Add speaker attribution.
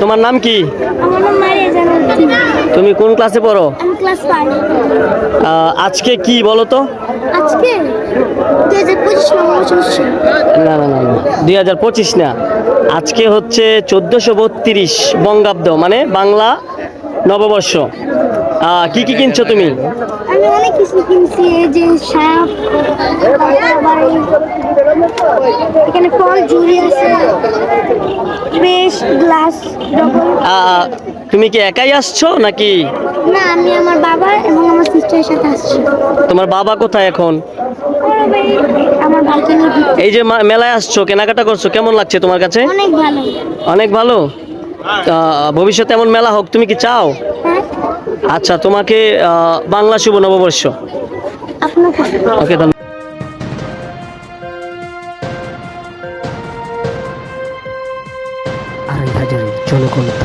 Speaker 1: তোমার নাম কি? তুমি কোন ক্লাসে পড়ো? আজকে কি বলো তো? না না না দুই হাজার পঁচিশ না। আজকে হচ্ছে চোদ্দোশো বত্রিশ বঙ্গাব্দ মানে বাংলা নববর্ষ। কি কি কিনছো তুমি?
Speaker 2: আমি অনেক কিছু কিনছি এই যে সাপ এখানে ফল ঝুড়ি আছে। ফ্রেশ গ্লাস
Speaker 1: তুমি কি একাই আসছো নাকি?
Speaker 2: না আমি আমার বাবা এবং আমার সিস্টারের সাথে আসছি।
Speaker 1: তোমার বাবা কোথায় এখন? এই যে মেলায় আসছো কেনাকাটা করছ কেমন লাগছে তোমার কাছে?
Speaker 2: অনেক ভালো।
Speaker 1: অনেক ভালো? ভবিষ্যতে এমন মেলা হোক তুমি কি চাও?
Speaker 2: হ্যাঁ।
Speaker 1: আচ্ছা তোমাকে বাংলা শুভ নববর্ষ। ওকে ধন্যবাদ। আড়াই হাজারের জনকণ্ঠ